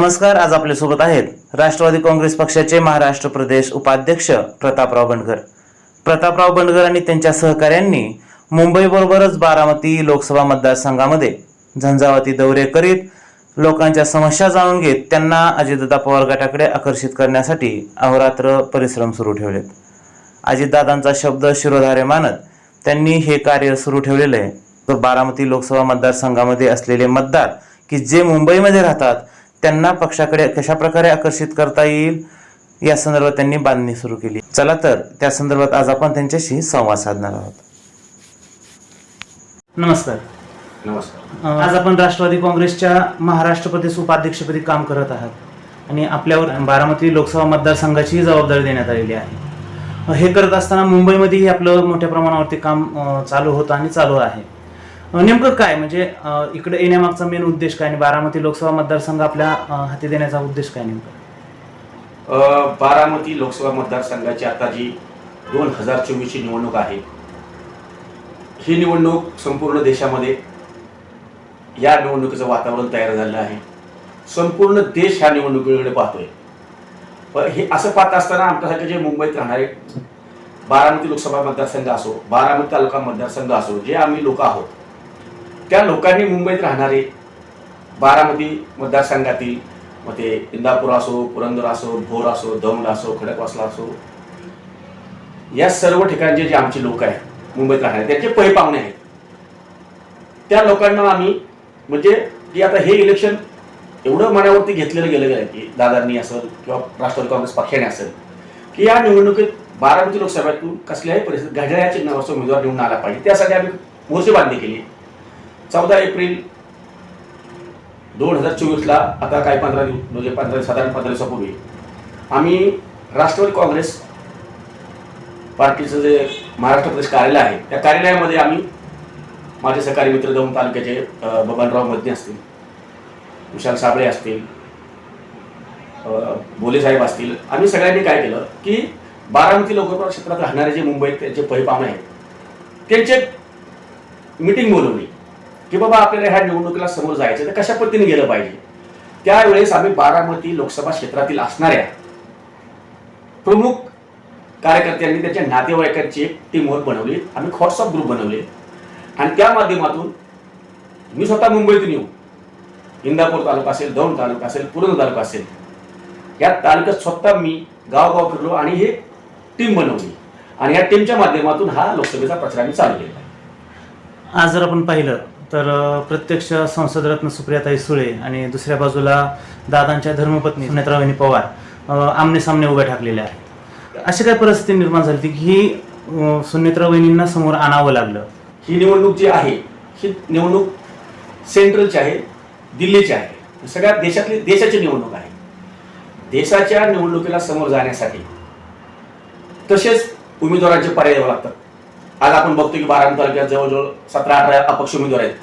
नमस्कार आज आपल्यासोबत आहेत राष्ट्रवादी काँग्रेस पक्षाचे महाराष्ट्र प्रदेश उपाध्यक्ष प्रतापराव बंडगर. प्रतापराव बंडगर आणि त्यांच्या सहकाऱ्यांनी मुंबईबरोबरच बारामती लोकसभा मतदारसंघामध्ये झंझावाती दौरे करीत लोकांच्या समस्या जाणून घेत त्यांना अजितदादा पवार गटाकडे आकर्षित करण्यासाठी अहोरात्र परिश्रम सुरू ठेवलेत. अजितदादांचा शब्द शिरोधारे मानत त्यांनी हे कार्य सुरू ठेवलेलं आहे. तर बारामती लोकसभा मतदारसंघामध्ये असलेले मतदार की जे मुंबईमध्ये राहतात त्यांना पक्षाकडे कशा प्रकारे आकर्षित करता येईल या संदर्भात त्यांनी बांधणी सुरू केली. चला तर त्या संदर्भात आज आपण त्यांच्याशी संवाद साधणार आहोत. नमस्कार. नमस्कार. आज आपण राष्ट्रवादी काँग्रेसच्या महाराष्ट्र प्रदेश उपाध्यक्षपदी काम करत आहात आणि आपल्यावर बारामती लोकसभा मतदारसंघाची जबाबदारी देण्यात आलेली आहे. हे करत असताना मुंबईमध्येही आपलं मोठ्या प्रमाणावरती काम चालू होतं आणि चालू आहे. नेमकं काय? म्हणजे इकडे येण्यामागचा मेन उद्देश काय आणि बारामती लोकसभा मतदारसंघ आपल्या हाती देण्याचा उद्देश काय नेमका? बारामती लोकसभा मतदारसंघाची आता जी दोन हजार चोवीसची निवडणूक आहे ही निवडणूक संपूर्ण देशामध्ये या निवडणुकीचं वातावरण तयार झालेलं आहे. संपूर्ण देश ह्या निवडणुकीकडे पाहतोय. पण हे असं पाहत असताना आमच्यासारखे जे मुंबईत राहणारे बारामती लोकसभा मतदारसंघ असो बारामती तालुका मतदारसंघ असो जे आम्ही लोक आहोत त्या लोकांनी मुंबईत राहणारे बारामती मतदारसंघातील मग ते इंदापूर असो पुरंदर असो भोर असो दौंड असो खडकवासला असो या सर्व ठिकाणचे जे आमचे लोक आहेत मुंबईत राहणारे त्यांचे पै पाहुणे आहेत. त्या लोकांना आम्ही म्हणजे की आता हे इलेक्शन एवढं मनावरती घेतलेलं गेलं गेलं की दादांनी असेल किंवा राष्ट्रवादी काँग्रेस पक्षाने असेल की या निवडणुकीत बारामती लोकसभेतून कसल्याही परिस्थितीत घड्याळ्या चिन्हावरचा उमेदवार निवडून आला पाहिजे. त्यासाठी आम्ही मोर्चेबांधणी केली चौदा एप्रिल दोन हजार चोवीसला आता काही पंधरा दिवस म्हणजे पंधरा साधारण पंधरा दिवसापूर्वी आम्ही राष्ट्रवादी काँग्रेस पार्टीचं जे महाराष्ट्र प्रदेश कार्यालय आहे त्या कार्यालयामध्ये आम्ही माझे सहकारी मित्र दौंड तालुक्याचे बबनराव मदने असतील विशाल साबळे असतील भोले साहेब असतील आम्ही सगळ्यांनी काय केलं की बारामती लोकसभा क्षेत्रात राहणारे जे मुंबईत त्यांचे पै आहेत त्यांचे मीटिंग बोलवली. की बाबा आपल्याला ह्या निवडणुकीला समोर जायचं तर कशा पद्धतीने गेलं पाहिजे? त्यावेळेस आम्ही बारामती लोकसभा क्षेत्रातील असणाऱ्या प्रमुख कार्यकर्त्यांनी त्यांच्या नातेवाईकांची एक टीम वर्क बनवली आम्ही व्हॉट्सअप ग्रुप बनवले. आणि त्या माध्यमातून मी स्वतः मुंबईतून येऊ इंदापूर तालुका असेल दौंड तालुका असेल पुरंदर तालुका असेल या तालुक्यात स्वतः मी गावगाव फिरलो आणि हे टीम बनवली. आणि या टीमच्या माध्यमातून हा लोकसभेचा प्रचार आम्ही चालू केला. आज जर आपण पाहिलं तर प्रत्यक्ष संसदरत्न सुप्रियाताई सुळे आणि दुसऱ्या बाजूला दादांच्या धर्मपत्नी सुनेत्रावहिनी पवार आमने सामने उभ्या ठाकलेल्या आहेत. अशी काय परिस्थिती निर्माण झाली होती की ही सुनेत्रा वहिनींना समोर आणावं लागलं? ही निवडणूक जी आहे ही निवडणूक सेंट्रलची आहे दिल्लीची आहे. सगळ्या देशातली देशाची निवडणूक आहे. देशाच्या निवडणुकीला समोर जाण्यासाठी तसेच उमेदवारांचे पर्याय लागतात. आज आपण बघतो की बाराम तालुक्यात जवळजवळ सतरा अठरा अपक्ष उमेदवार आहेत.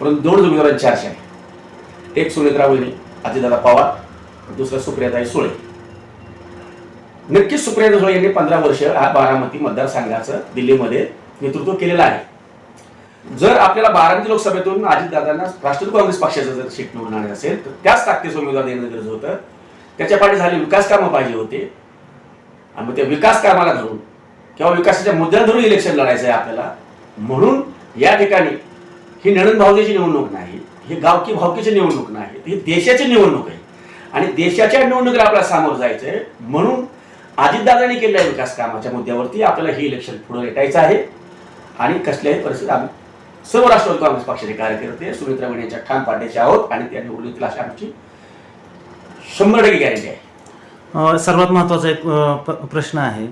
परंतु दोन उमेदवारांची चर्चा आहे एक सुनेत्रा वहिनी अजितदादा पवार दुसरा सुप्रियाताई सुळे. नक्कीच सुप्रिया सुळे यांनी पंधरा वर्ष हा बारामती मतदारसंघाचं दिल्लीमध्ये नेतृत्व केलेलं आहे. जर आपल्याला बारामती लोकसभेतून अजितदादांना राष्ट्रवादी काँग्रेस पक्षाचं जर सीट निवडून आणायचं असेल तर त्याच ताकदीचं उमेदवार देणं गरज होतं. त्याच्या पाठी झाले विकास कामं पाहिजे होते. आणि मग त्या विकास कामाला धरून किंवा विकासाच्या मुद्द्याला धरून इलेक्शन लढायचं आहे आपल्याला. म्हणून या ठिकाणी ही नणंद भावकीची निवडणूक नाही ही गावकी भावकीची निवडणूक नाही ही देशाची निवडणूक आहे. आणि देशाच्या निवडणुकीला आपल्याला सामोरं जायचं आहे म्हणून अजितदादांनी केलेल्या विकास कामाच्या मुद्द्यावरती आपल्याला हे इलेक्शन पुढे रेटायचं आहे. आणि कसल्याही परिस्थितीत आम्ही सर्व राष्ट्रवादी काँग्रेस पक्षाचे कार्यकर्ते सुमित्रा वहिनी यांच्या ठाम पाड्याचे आहोत आणि त्या निवडणुकीला अशी आमची शंभर टक्के गॅरंटी आहे. सर्वात महत्त्वाचा एक प्रश्न आहे.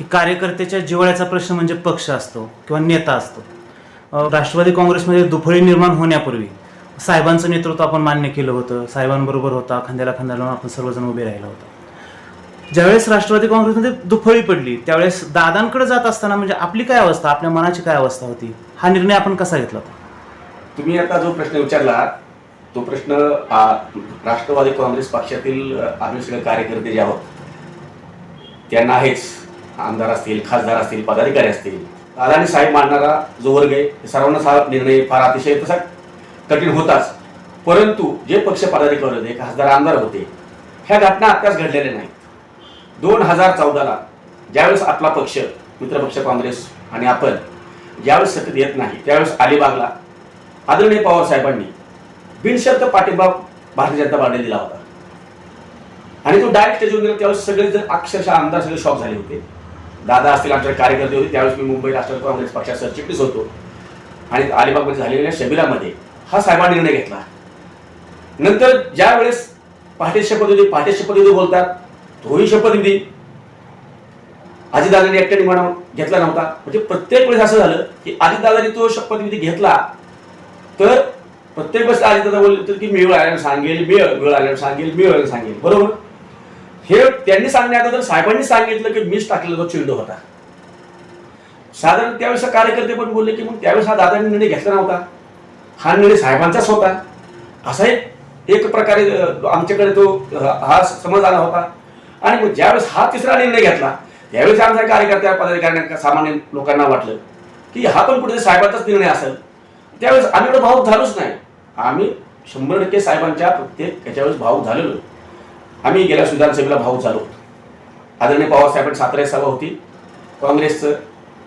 की कार्यकर्त्याच्या जिव्हाळ्याचा प्रश्न म्हणजे पक्ष असतो किंवा नेता असतो. राष्ट्रवादी काँग्रेसमध्ये दुफळी निर्माण होण्यापूर्वी साहेबांचं नेतृत्व आपण मान्य केलं होतं. साहेबांबरोबर होता खांद्याला खांदा लावून आपण सर्वजण उभे राहिलो होतो. ज्यावेळेस राष्ट्रवादी काँग्रेसमध्ये दुफळी पडली त्यावेळेस दादांकडे जात असताना म्हणजे आपली काय अवस्था? आपल्या मनाची काय अवस्था होती? हा निर्णय आपण कसा घेतला होता? तुम्ही आता जो प्रश्न विचारला तो प्रश्न राष्ट्रवादी काँग्रेस पक्षातील आम्ही सगळे कार्यकर्ते जे आहोत त्यांना आहेच. आमदार असतील खासदार असतील पदाधिकारी असतील अदानी साहेब मांडणारा जो वर्ग आहे सर्वांना हा निर्णय फार अतिशय तसा कठीण होताच. परंतु जे पक्ष पदाधिकारी होते खासदार आमदार होते ह्या घटना आत्ताच घडलेल्या नाहीत. दोन हजार चौदाला ज्यावेळेस आपला पक्ष मित्रपक्ष काँग्रेस आणि आपण ज्यावेळेस सत्तेत येत नाही त्यावेळेस अलिबागला आदरणीय पवार साहेबांनी बिनशर्त पाठिंबा भारतीय जनता पार्टीने दिला होता. आणि तो डायरेक्ट स्टेजवर गेला त्यावेळेस सगळे जण अक्षरशः आमदार सगळे शॉक झाले होते. दादा असतील आमचे कार्यकर्ते होते त्यावेळेस मी मुंबई राष्ट्रवादी काँग्रेस पक्षाचा सरचिटणीस होतो. आणि अलिबागमध्ये झालेल्या शबिरामध्ये हा साहेबांनी निर्णय घेतला. नंतर ज्या वेळेस पहाटे शपथविधी पहाटे शपथविधी बोलतात तोही शपथविधी अजितदादांनी एकट्याने म्हणा घेतला नव्हता. म्हणजे प्रत्येक वेळेस असं झालं की अजितदादांनी तो शपथविधी घेतला. तर प्रत्येक वेळेस अजितदादा बोलले तर की मी वेळ आल्यानं सांगेल मी वेळ आल्यानं सांगेल मी वेळ सांगेल. बरोबर? हे त्यांनी सांगण्यात साहेबांनी सांगितलं की मीच टाकलेला तो चेंडू होता. साधारण त्यावेळेस कार्यकर्ते पण बोलले की मग त्यावेळेस हा दादांनी निर्णय घेतला नव्हता. हा निर्णय साहेबांचाच होता. असा एक एक प्रकारे आमच्याकडे तो हा समज आला होता. आणि मग ज्यावेळेस हा तिसरा निर्णय घेतला त्यावेळेस आमच्या कार्यकर्त्या पदाधिकाऱ्यांना सामान्य लोकांना वाटलं की हा पण कुठेतरी साहेबांचाच निर्णय असेल. त्यावेळेस आम्ही एवढं भावूक झालोच नाही. आम्ही शंभर टक्के साहेबांच्या प्रत्येक त्याच्यावेळेस भावूक झालेलो. आम्ही गेल्या विधानसभेला भाऊ झालो आदरणीय पवारसाहेबांची सातारा सभा होती. काँग्रेसचं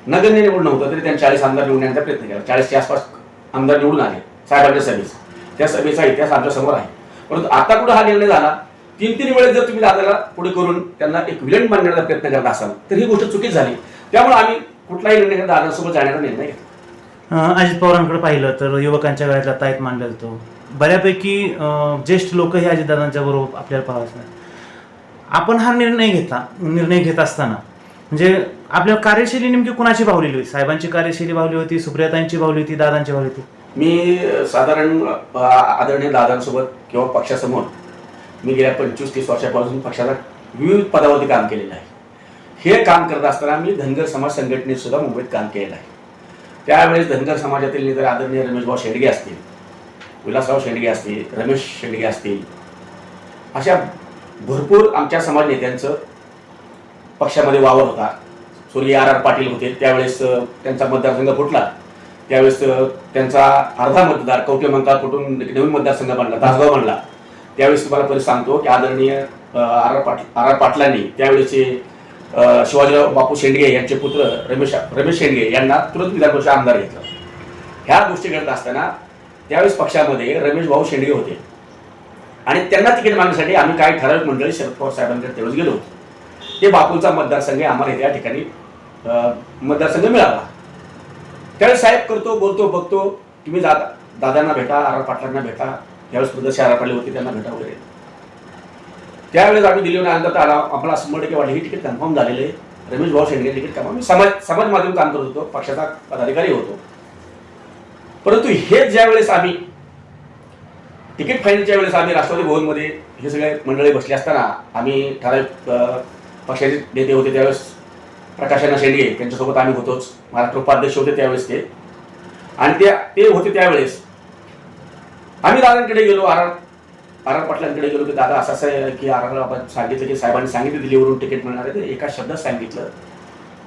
नगण्य निवडणं होतं तरी त्यांनी चाळीस आमदार निवडून येण्याचा प्रयत्न केला. चाळीसच्या आसपास आमदार निवडून आले. साहेबांच्या सभेचा. त्या सभेचा इतिहास आमच्यासमोर आहे. परंतु आता कुठं हा निर्णय झाला? तीन तीन वेळेस जर तुम्ही दादाला पुढे करून त्यांना एक विलन बांधण्याचा प्रयत्न करत असाल तर ही गोष्ट चुकीच झाली. त्यामुळे आम्ही कुठलाही निर्णय घेता दादासोबत जाण्याचा निर्णय घेतला. अजित पवारांकडे पाहिलं तर युवकांच्या वेळेला ताईत मानलं जातो बऱ्यापैकी ज्येष्ठ लोक हे अजितदादांच्या बरोबर आपल्याला पाहावंच नाही आपण हा निर्णय घेता निर्णय घेत असताना म्हणजे आपल्या कार्यशैली नेमकी कुणाची भावलेली होती? साहेबांची कार्यशैली भावली होती सुप्रियतांची भावली होती दादांची भावली होती? मी साधारण आदरणीय दादांसोबत किंवा पक्षासमोर मी गेल्या पंचवीस तीस वर्षापासून पक्षाला विविध पदावरती काम केलेलं आहे. हे काम करत असताना मी धनगर समाज संघटनेत सुद्धा मुंबईत काम केलेलं आहे. त्यावेळेस धनगर समाजातील नेते आदरणीय रमेशभाऊ शेडगे असतील विलासराव शेंडगे असतील रमेश शेंडगे असतील अशा भरपूर आमच्या समाज नेत्यांचं पक्षामध्ये वावर होता. सूर्य आर आर पाटील होते त्यावेळेस त्यांचा मतदारसंघ फुटला. त्यावेळेस त्यांचा अर्धा मतदार कवटे मंकाळ कुठून नवीन मतदारसंघ बनला तासगाव बनला. त्यावेळेस तुम्हाला पहिले सांगतो की आदरणीय R R Patil R R पाटलांनी त्यावेळेचे शिवाजीराव बापू शेंडगे यांचे पुत्र रमेश रमेश शेंडगे यांना तुरंत विधान परिषद आमदार घेतलं. ह्या गोष्टी घडत असताना त्यावेळेस पक्षामध्ये रमेश भाऊ शेंडगे होते. आणि त्यांना तिकीट मागण्यासाठी आम्ही काही ठराविक मंडळी शरद पवार साहेबांकडे त्यावेळेस गेलो होतो. ते बापूंचा मतदारसंघ आहे, आम्हाला त्या ठिकाणी मतदारसंघ मिळाला. त्यावेळेस साहेब करतो बोलतो बघतो तुम्ही दादा दादांना भेटा आर आर पाटलांना भेटा. त्यावेळेस प्रदेश आर आर होते त्यांना भेटा वगैरे. त्यावेळेस आम्ही दिली आनंदात आला आम्हाला शंभर टक्के वाटलं ही तिकीट कन्फर्म झालेले रमेश भाऊ शेंडगे तिकीट कन्फर्म मी समाज समाज माध्यम काम करत होतो पक्षाचा पदाधिकारी होतो. परंतु हे ज्या वेळेस आम्ही तिकीट फायनलच्या वेळेस आम्ही राष्ट्रवादी भवनमध्ये हे सगळे मंडळी बसले असताना आम्ही ठराविक पक्षाचे नेते होते त्यावेळेस प्रकाशाना शेंडगे त्यांच्यासोबत आम्ही होतोच. महाराष्ट्र उपाध्यक्ष होते त्यावेळेस ते. आणि ते ते होते त्यावेळेस आम्ही दादांकडे गेलो आर आर आर पाटलांकडे गेलो की दादा असं असं आहे की आर आर आपण सांगितलं की साहेबांनी सांगितलं दिल्लीवरून तिकीट मिळणार आहे ते एका शब्दात सांगितलं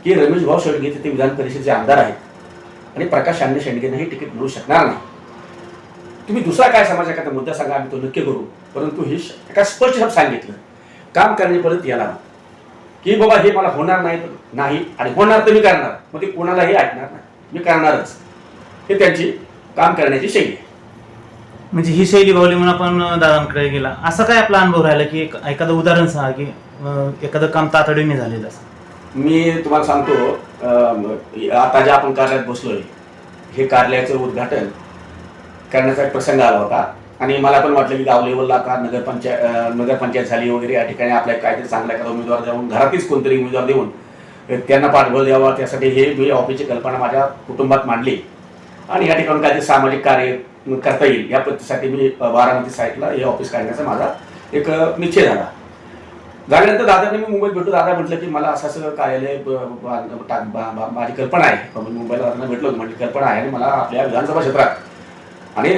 की रमेश भाऊ शेंडगे ते विधान परिषदेचे आमदार आहेत. आणि प्रकाश शांडे शेंडगेंना हे तिकीट मिळू शकणार नाही. तुम्ही दुसरा काय समाजाचा मुद्दा सांगा आम्ही तो नक्की करू. परंतु हे एका स्पष्ट शब्द सांगितलं काम करण्यापर्यंत याला की बाबा हे मला होणार नाही नाही आणि होणार तर मी करणार मग ते कोणालाही ऐकणार नाही. मी करणारच. हे त्यांची काम करण्याची शैली आहे. म्हणजे ही शैली भावली म्हणून आपण दादांकडे गेला. असा काय आपला अनुभव राहिला की एखादं उदाहरण सांगा की एखादं काम तातडीने झालेलं असं? मी तुम्हाला सांगतो आता जे आपण कार्यालयात बसलोय हे कार्यालयाचं उद्घाटन करण्याचा एक प्रसंग आला होता. आणि मला पण वाटलं की गाव लेवलला आता नगरपंचायत नगरपंचायत झाली वगैरे या ठिकाणी आपल्या काहीतरी चांगला एखादा उमेदवार देऊन घरातीच कोणतरी उमेदवार देऊन त्यांना पाठबळ द्यावा. त्यासाठी हे मी ऑफिसची कल्पना माझ्या कुटुंबात मांडली. आणि या ठिकाणी काहीतरी सामाजिक कार्य करता येईल या पद्धतीसाठी मी बारामती साईडला हे ऑफिस काढण्याचा माझा एक निश्चय झाला. झाल्यानंतर दादाने मी मुंबईत भेटलो. दादा म्हटलं की मला असं असं कार्यालय टा- बा- बा- माझी कल्पना आहे. मी मुंबईला दादांना भेटलो. होतो कल्पना आहे आणि मला आपल्या विधानसभा क्षेत्रात आणि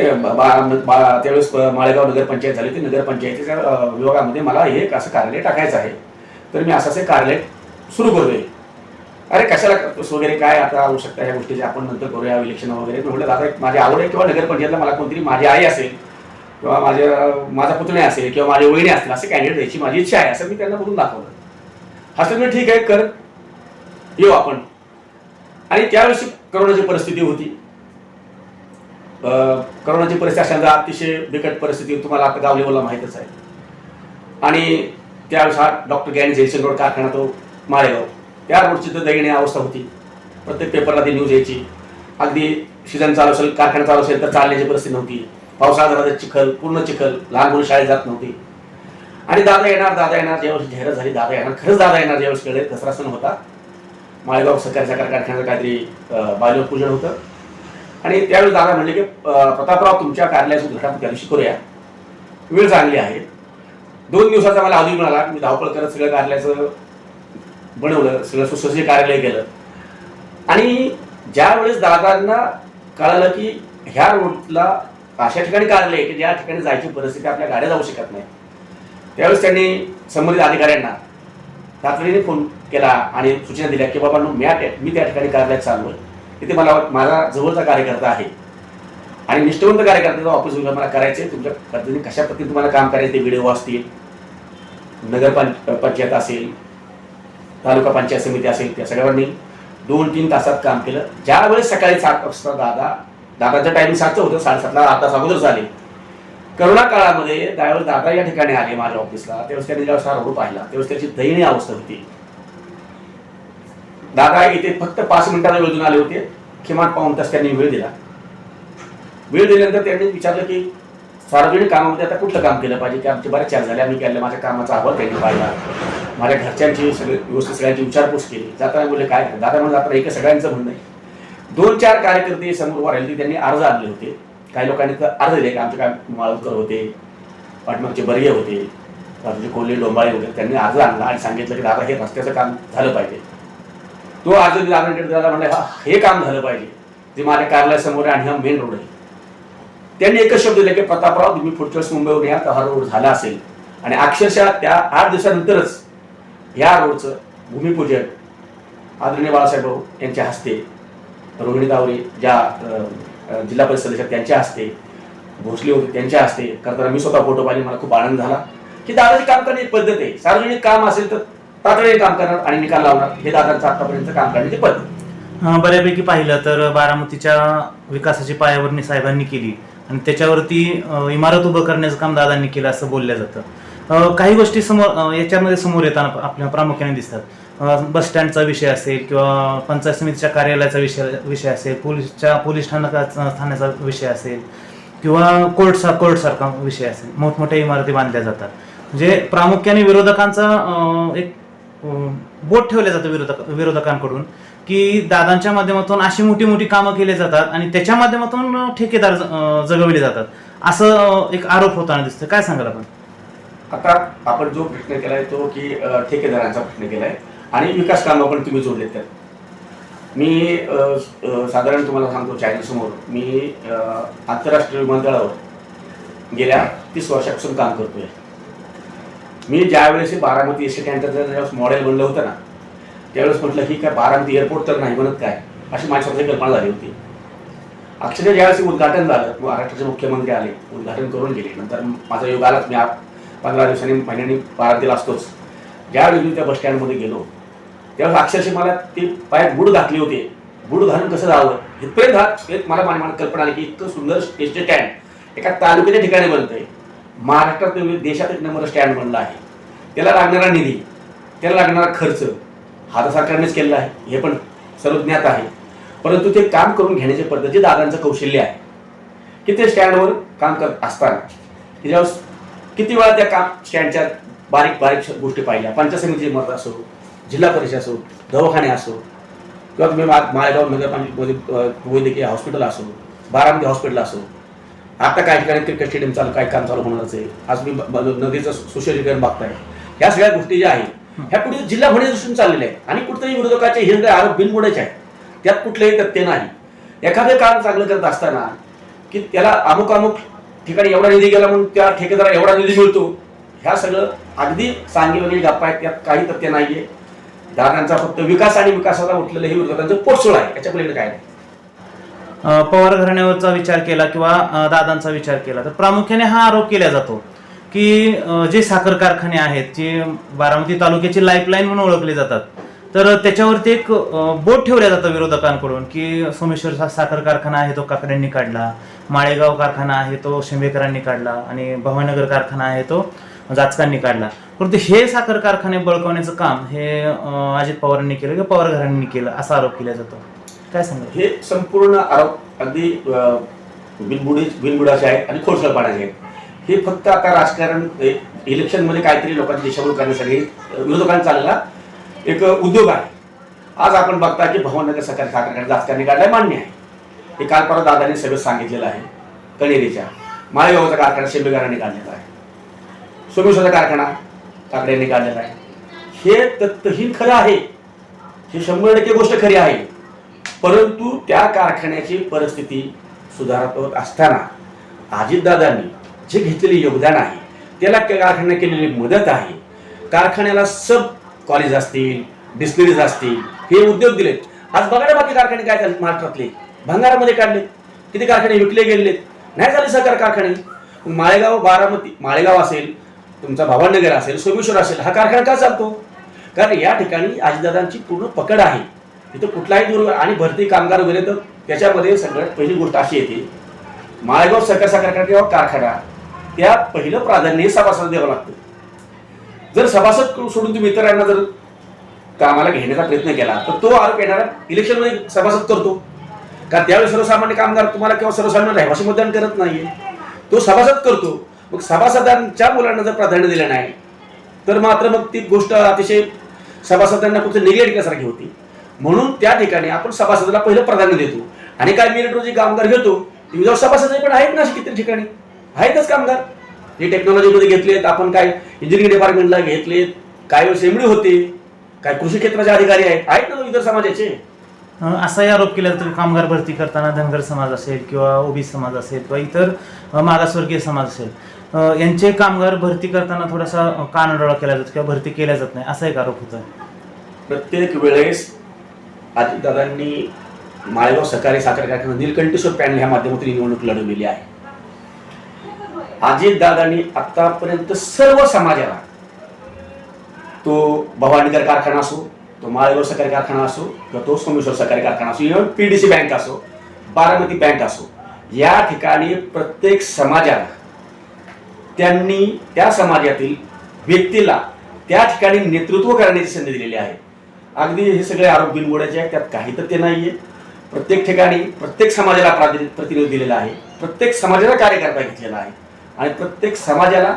त्यावेळेस माळेगाव नगरपंचायत झाली ती नगरपंचायतीच्या विभागामध्ये मला हे एक असं कार्यालय टाकायचं आहे. तर मी असं असं कार्यालय सुरू करतोय अरे कशाला करतोस वगैरे काय आता आवश्यकता ह्या गोष्टीची आपण नंतर करूया इलेक्शन वगैरे. म्हटलं दादा माझी आवड आहे किंवा नगरपंचायतला मला कोणतरी माझी आई असेल किंवा माझ्या माझा पुतण्या असेल किंवा माझ्या वहिणी असतील असे कॅन्डिडेट द्यायची माझी इच्छा आहे असं मी त्यांना बोलून दाखवलं. हसलं मी ठीक आहे कर. येऊ आपण. आणि त्यावेळेस करोनाची परिस्थिती होती. करोनाची परिस्थिती असल्यानंतर अतिशय बिकट परिस्थिती तुम्हाला आता गाव लेवलला माहीतच आहे. आणि त्यावेळेस हा डॉक्टर गॅन जयसिंग रोड कारखाना तो माळेगाव. त्या रोडची तर दयनीय अवस्था होती. प्रत्येक पेपरला ती न्यूज यायची. अगदी सीझन चालू असेल कारखाना चालू असेल तर चालण्याची परिस्थिती नव्हती. पावसाळा झाला तर चिखल पूर्ण चिखल. लहान मुलं शाळेत जात नव्हती. आणि दादा येणार दादा येणार. ज्यावेळेस जाहिरात झाली दादा येणार. खरंच दादा येणार ज्यावेळेस कळले. दसरा सण होता. माळेगाव सहकारी साखर कारखान्याचं काहीतरी अं, पूजन होतं. आणि त्यावेळेस दादा म्हणले की प्रतापराव तुमच्या कार्यालयाचं उद्घाटन त्या दिवशी करूया. वेळ चांगली आहे. दोन दिवसाचा मला आधी मिळाला. मी धावपळ करत सगळं कार्यालयाचं बनवलं. सगळं सुसज्ज कार्यालय केलं. आणि ज्यावेळेस दादांना कळालं की ह्या रोडला अशा ठिकाणी कारले की ज्या ठिकाणी जायची परिस्थिती आपल्या गाड्या जाऊ शकत नाही. त्यावेळेस त्यांनी संबंधित अधिकाऱ्यांना तातडीने फोन केला आणि सूचना दिल्या की बाबा मी मी त्या ठिकाणी कार्यालयात आहे. तिथे मला माझा जवळचा कार्यकर्ता आहे. आणि निष्ठवंत कार्यकर्त्याचा ऑफिस वगैरे मला करायचे तुमच्या पद्धतीने कशा पद्धतीने तुम्हाला काम करायचे ते व्हिडिओ असतील नगर पंच पंचायत असेल तालुका पंचायत समिती असेल त्या सगळ्यांनी दोन तीन तासात काम केलं. ज्यावेळेस सकाळी सात वाजता दादा दादाचं टायमिंग सातचं होतं साडेसातला आता अगोदर झाले. करोना काळामध्ये त्यावेळेस दादा या ठिकाणी आले माझ्या ऑफिसला त्यावेळेस त्यांनी ज्यावेळेस हा रोड पाहिला त्यावेळेस त्याची दयनीय अवस्था होती. दादा इथे फक्त पाच मिनिटाला वेळ आले होते. किमान पाऊन तास त्यांनी वेळ दिला. वेळ दिल्यानंतर त्यांनी विचारलं की सार्वजनिक कामामध्ये आता कुठलं काम केलं पाहिजे? की आमचे बऱ्याच चार झाले आम्ही केलं माझ्या कामाचा अहवाल त्यांनी पाहिला. माझ्या घरच्यांची सगळी व्यवस्थित सगळ्यांची विचारपूस केली. जाताना बोलले काय? दादा म्हणून जाताना एक सगळ्यांचं म्हणणं आहे. दोन चार कार्यकर्ते समोर उभा राहिले त्यांनी अर्ज आणले होते. काही लोकांनी तर अर्ज दिले की आमचे काय माळुकर होते पाठमागचे बर्गे होते बाजूचे कोल्हे डोंबाळे होते त्यांनी अर्ज आणला आणि सांगितलं की दादा हे रस्त्याचं काम झालं पाहिजे. तो अर्ज दिला दादा दादा म्हणला "हा, हे काम झालं पाहिजे. ते माझ्या कार्यालयासमोर आहे आणि हा मेन रोड आहे. त्यांनी एकच शब्द दिला की प्रतापराव तुम्ही पुढच्या वेळेस मुंबईवर या तर हा रोड झाला असेल. आणि अक्षरशः त्या आठ दिवसानंतरच ह्या रोडचं भूमिपूजन आदरणीय बाळासाहेब यांच्या हस्ते रोहिणी दावरे ज्या जिल्हा परिषद सदस्य त्यांच्या हस्ते भोसले होते त्यांच्या हस्ते करताना मी स्वतः फोटो पाहिले मला खूप आनंद झाला. की दादाची काम करण्याची पद्धत आहे. सार्वजनिक काम असेल तर तातडीने काम करणार आणि निकाल लावणार. हे दादांचं आतापर्यंत काम करण्याची पद्धत. बऱ्यापैकी पाहिलं तर बारामतीच्या विकासाची पायावरणी साहेबांनी केली आणि त्याच्यावरती इमारत उभं करण्याचं काम दादांनी केलं असं बोललं जातं. काही गोष्टी समोर याच्यामध्ये समोर येताना आपल्या प्रामुख्याने दिसतात. बस स्टँडचा विषय असेल किंवा पंचायत समितीच्या कार्यालयाचा विषय विषय असेल पोलीसच्या पोलीस ठाण्याचा ठाण्याचा विषय असेल किंवा कोर्टसा कोर्टसारखा विषय असेल. मोठमोठ्या इमारती बांधल्या जातात. म्हणजे प्रामुख्याने विरोधकांचा एक बोट ठेवलं जातं विरोधक विरोधकांकडून की दादांच्या माध्यमातून अशी मोठी मोठी कामं केली जातात आणि त्याच्या माध्यमातून ठेकेदार अं, जगवले जातात. असं एक आरोप होताना दिसतं काय सांगाल आपण? आता आपण जो प्रश्न केलाय तो की ठेकेदारांचा प्रश्न केलाय. आणि विकास कामं पण तुम्ही जोडलेत त्यात. मी साधारण तुम्हाला सांगतो चॅनल मी आंतरराष्ट्रीय विमानतळावर गेल्या तीस वर्षापासून काम करतोय. मी ज्यावेळेस बारामती एसी टी कॅन्टरचं ज्यावेळेस मॉडेल बनलं होतं ना त्यावेळेस म्हटलं ही काय बारामती एअरपोर्ट तर नाही म्हणत काय? अशी माझ्या स्वतःची कल्पना झाली होती. अक्षरशः ज्यावेळेस उद्घाटन झालं महाराष्ट्राचे मुख्यमंत्री आले उद्घाटन करून गेले. नंतर माझा योग आलाच. मी पंधरा दिवसांनी महिन्यांनी बारामतीला असतोच. ज्यावेळेस मी त्या बस स्टँडमध्ये गेलो त्यावेळेस अक्षरशः मला ते पायात गुड घातले होते. गुड घालून कसं जावं? इथपर्यंत हा- एक मला माझ्या कल्पना आली की इतकं सुंदर स्टेजचे स्टँड एका तालुक्याच्या ठिकाणी बनतंय. महाराष्ट्रात म्हणजे देशात एक नंबर स्टँड बनला आहे. त्याला लागणारा निधी त्याला लागणारा खर्च हा तर सरकारनेच केलेला आहे. हे पण सर्व ज्ञात आहे. परंतु ते काम करून घेण्याची पद्धती दादांचं कौशल्य आहे. की ते स्टँडवर काम करत असताना की किती वेळा त्या काम स्टँडच्या बारीक बारीक गोष्टी पाहिल्या. पंचायत मत असो जिल्हा परिषद असो दवाखाने असो किंवा तुम्ही मा- माळेगाव नगरपालिकेमध्ये वैद्यकीय हॉस्पिटल असो बारामती हॉस्पिटल असो आता काही ठिकाणी क्रिकेट स्टेडियम चालू काही काम चालू होणारच आहे. आज मी नदीचं सु- बघताय. ह्या सगळ्या गोष्टी ज्या आहेत ह्या कुठे जिल्हा भरण्या दृष्टीने चाललेल्या आहेत. आणि कुठेतरी विरोधकाचे हे सगळे आरोप बिनबुडायचे आहेत त्यात कुठलेही तथ्य नाही. एखादं काम चांगलं करत असताना की त्याला अमुक अमुक ठिकाणी एवढा निधी गेला म्हणून त्या ठेकेदाराला एवढा निधी मिळतो ह्या सगळं अगदी सांगेवणी गप्पा आहेत त्यात काही तथ्य नाही आहे दादांचा फक्त विकास आणि विकासाला उठलेलं हे विरोधकांचं पोटसोळ आहे. याच्या पलीकडे काय नाही. पवार घराण्यावरचा विचार केला किंवा दादांचा विचार केला तर प्रामुख्याने हा आरोप केला जातो की जे साखर कारखाने आहेत जे बारामती तालुक्याची लाईफलाईन म्हणून ओळखले जातात तर त्याच्यावरती एक बोट ठेवल्या जातं विरोधकांकडून की सोमेश्वर साखर कारखाना आहे तो काकड्यांनी काढला माळेगाव कारखाना आहे तो शिंबेकरांनी काढला आणि भवानगर कारखाना आहे तो जाचकांनी काढला. परंतु हे साखर कारखाने बळकावण्याचं काम हे अजित पवारांनी केलं किंवा पवार घरांनी केलं असा आरोप केला जातो. काय सांगा हे संपूर्ण आरोप अगदी बिनबुडी बिनबुडाचे आहेत आणि खोडसळपाण्याचे आहेत. हे फक्त आता राजकारण इलेक्शनमध्ये काहीतरी लोकांची दिशाभूल करण्यासाठी विरोधकांनी चाललेला एक उद्योग आहे. आज आपण बघता की भवनगर सरकारी कारखान्यात जाचकांनी काढलाय मान्य आहे. हे काल परत दादाने सगळं सांगितलेलं आहे कणेरीच्या माळेगावचा कारखाना शिंबेकरांनी काढलेला आहे. सोमेश्वरचा कारखाना ठाकरेंनी काढलेला आहे हे तत्वहीन खरं आहे. हे शंभर टक्के गोष्ट खरी आहे. परंतु त्या कारखान्याची परिस्थिती सुधारत होत असताना अजितदादांनी जे घेतलेले योगदान आहे त्याला त्या कारखान्याने केलेली मदत आहे. कारखान्याला सब कॉलेज असतील डिस्टरीज असतील हे उद्योग दिलेत. आज बघा ना बाकी कारखाने काय झाले महाराष्ट्रातले. भंगारामध्ये काढले किती कारखाने विकले गेलेत. नाही झाले सहकार कारखाने. मग माळेगाव बारामती माळेगाव असेल तुमचा भावानगर असेल सोमेश्वर असेल हा कारखाना का चालतो? कारण या ठिकाणी आजीदादांची पूर्ण पकड आहे. तिथं कुठलाही दूर आणि भरती कामगार वगैरे तर त्याच्यामध्ये सगळ्यात पहिली गोष्ट अशी येते माळेगाव सरकार कारखाना किंवा कारखाना त्या पहिलं प्राधान्य हे सभासद द्यावं लागतं. जर सभासद सोडून तुम्ही इतरांना जर कामाला घेण्याचा प्रयत्न केला तर तो आरोप येणारा इलेक्शनमध्ये सभासद करतो. कारण त्यावेळी सर्वसामान्य कामगार तुम्हाला किंवा सर्वसामान्य रहिवासी मतदान करत नाहीये. तो सभासद करतो. मग सभासदांच्या मुलांना जर प्राधान्य दिलं नाही तर मात्र मग ती गोष्ट अतिशय सभासदांना कुठे निगेट केल्यासारखी होती. म्हणून त्या ठिकाणी आपण सभासदाला पहिलं प्राधान्य देतो. आणि काय मेरिट रोजी कामगार घेतो तुम्ही जाऊ सभासद पण आहेत ना अशी किती ठिकाणी. आहेतच कामगार. हे टेक्नॉलॉजीमध्ये घेतलेत आपण काय इंजिनिअरिंग डिपार्टमेंटला घेतलेत काय वेळेस एमडी होते काय कृषी क्षेत्राचे अधिकारी आहेत आहेत ना इतर समाजाचे? असाही आरोप केला जातो कामगार भरती करताना धनगर समाज असेल किंवा ओबीसी समाज असेल किंवा इतर मागासवर्गीय समाज असेल यांचे कामगार भरती करताना थोडासा कानडोळा केला जातो किंवा भरती केल्या जात नाही. असा एक आरोप होता प्रत्येक वेळेस आदितदादांनी माळेगाव सहकारी साखर कारखाना निलकंठेश्वर पॅनल ह्या माध्यमातून निवडणूक लढवलेली आहे. अजितदादांनी आतापर्यंत सर्व समाजाला तो भवानीकर कारखाना असो तो माळेगाव सहकारी कारखाना असो किंवा तो सोमेश्वर सहकारी कारखाना असो इव्हन पीडीसी बँक असो बारामती बँक असो या ठिकाणी प्रत्येक समाजाला त्यांनी त्या समाजातील व्यक्तीला त्या ठिकाणी नेतृत्व करण्याची संधी दिलेली आहे. अगदी हे सगळे आरोप बिनबोडाचे आहेत त्यात काही तर ते नाही आहे प्रत्येक ठिकाणी प्रत्येक समाजाला प्राति- प्रतिनिधी दिलेला आहे. प्रत्येक समाजाला कार्यकर्ता घेतलेला आहे. आणि प्रत्येक समाजाला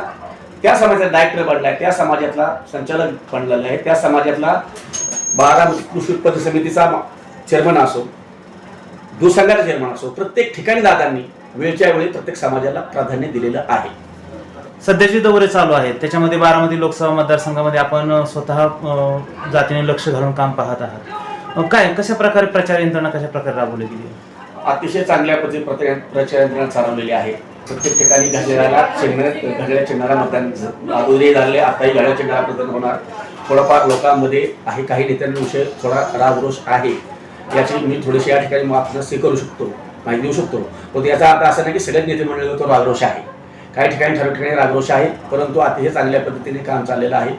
त्या समाजाचा डायरेक्टर बनला आहे त्या समाजातला संचालक बनलेला आहे त्या समाजातला बारा कृषी उत्पन्न समितीचा चेअरमन असो दुसंघाचा चेअरमन असो प्रत्येक ठिकाणी दादांनी वेळच्या वेळी प्रत्येक समाजाला प्राधान्य दिलेलं आहे. सध्याचे दौरे चालू आहेत त्याच्यामध्ये बारामती लोकसभा मतदारसंघामध्ये आपण स्वतः जातीने लक्ष घालून काम पाहत आहात. काय कशा प्रकारे प्रचार यंत्रणा कशा प्रकारे राबवली गेली? अतिशय चांगल्या पद्धतीने प्रचार यंत्रणा चालवलेली आहे. प्रत्येक ठिकाणी घड्याळाला चिन्ह घड्याळ्या चिन्हाला मतदान झ- अगोदरही झाले आताही घड्याळ चिन्हाला मतदान होणार. थोडंफार लोकांमध्ये आहे काही नेत्यांविषयी थोडा रागरोष आहे. याची मी थोडीशी या ठिकाणी माफी करू शकतो माहिती देऊ शकतो. पण याचा अर्थ असा नाही की सगळ्याच नेते मंडळीवर तो रागरोष आहे. काही ठिकाणी ठराविक ठिकाणी रागरोष आहे परंतु अतिशय चांगल्या पद्धतीने काम चाललेलं आहे.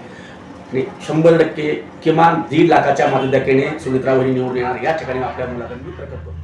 आणि शंभर टक्के किमान दीड लाखाच्या मतदाकीने सुमित्रावरी निवडून येणार या ठिकाणी आपल्या मुलाखत मी प्रकट करतो.